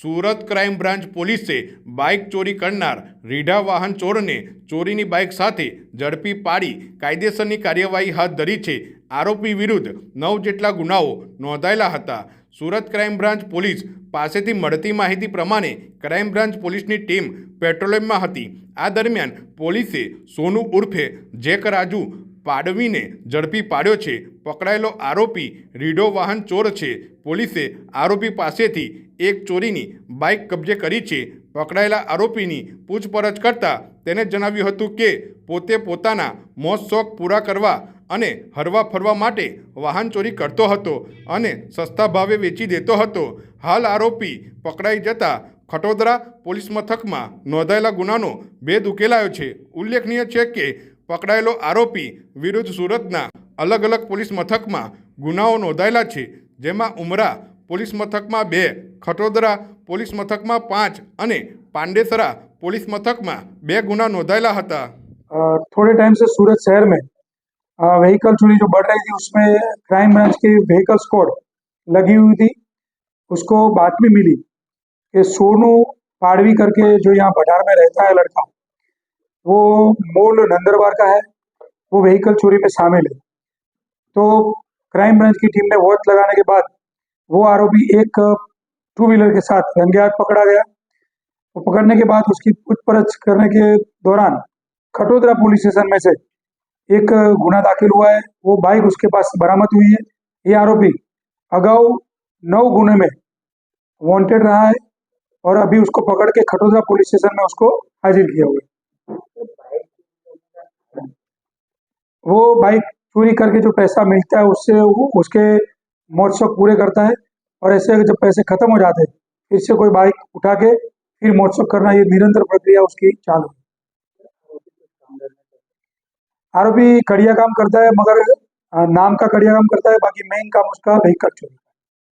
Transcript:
Surat crime branch પોલીસે bike ચોરી કરનાર રીઢા વાહન ચોરને ચોરીની બાઇક સાથે ઝડપી પાડી કાયદેસરની કાર્યવાહી હાથ ધરી છે. આરોપી વિરુદ્ધ નવ જેટલા ગુનાઓ નોંધાયેલા હતા. સુરત ક્રાઇમ બ્રાન્ચ પોલીસ પાસેથી મળતી માહિતી પ્રમાણે ક્રાઇમ બ્રાન્ચ પોલીસની ટીમ પેટ્રોલિંગમાં હતી. આ દરમિયાન પોલીસે સોનુ ઉર્ફે જેક રાજુ પાડવીને ઝડપી પાડ્યો છે. પકડાયેલો આરોપી રીઢો વાહન ચોર છે. પોલીસે આરોપી પાસેથી એક ચોરીની બાઇક કબજે કરી છે. પકડાયેલા આરોપીની પૂછપરછ કરતાં તેને જણાવ્યું હતું કે, પોતે પોતાના મોત શોખ પૂરા કરવા અને હરવા ફરવા માટે વાહન ચોરી કરતો હતો અને સસ્તા ભાવે વેચી દેતો હતો. હાલ આરોપી પકડાઈ જતા ખટોદરા પોલીસ મથકમાં નોંધાયેલા ગુનાનો ભેદ ઉકેલાયો છે. ઉલ્લેખનીય છે કે, પકડાયેલો આરોપી વિરુદ્ધ સુરતના અલગ અલગ પોલીસ મથકમાં ગુનાઓ નોંધાયેલા છે, જેમાં ઉમરા પોલીસ મથકમાં બે ખટોદરા પોલીસ મથકમાં પાંચ અને પાંડેસરા પોલીસ મથકમાં બે ગુના નોંધાયેલા હતા अ, थोड़े टाइम से सूरत शहर में व्हीकल चोरी जो बढ़ रही थी उसमें क्राइम ब्रांच की व्हीकल स्क्वाड लगी हुई थी उसको बातमी मिली कि सोनू पाड़वी करके जो यहाँ भटार में रहता है लड़का वो मूल नंदरबार का है वो व्हीकल चोरी में शामिल है तो क्राइम ब्रांच की टीम ने वॉच लगाने के बाद वो आरोपी एक टू व्हीलर के साथ रंगे हाथ पकड़ा गया। तो पकड़ने के बाद उसकी पूछपरछ करने के दौरान खटोदरा पुलिस स्टेशन में से एक गुना दाखिल हुआ है। वो बाइक उसके पास बरामद हुई है। ये आरोपी अगाऊ नौ गुने में वांटेड रहा है और अभी उसको पकड़ के खटोदरा पुलिस स्टेशन में उसको हाजिर किया हुआ है। वो बाइक चोरी करके जो पैसा मिलता है उससे, उसके शौक पूरे करता है और ऐसे जब पैसे खत्म हो जाते हैं, फिर से कोई बाइक उठा के फिर महोत्सव करना, ये निरंतर प्रक्रिया उसकी चालू आरोपी कड़िया काम करता है, मगर नाम का कड़िया काम करता है, बाकी मेन काम उसका व्हीकल चोरी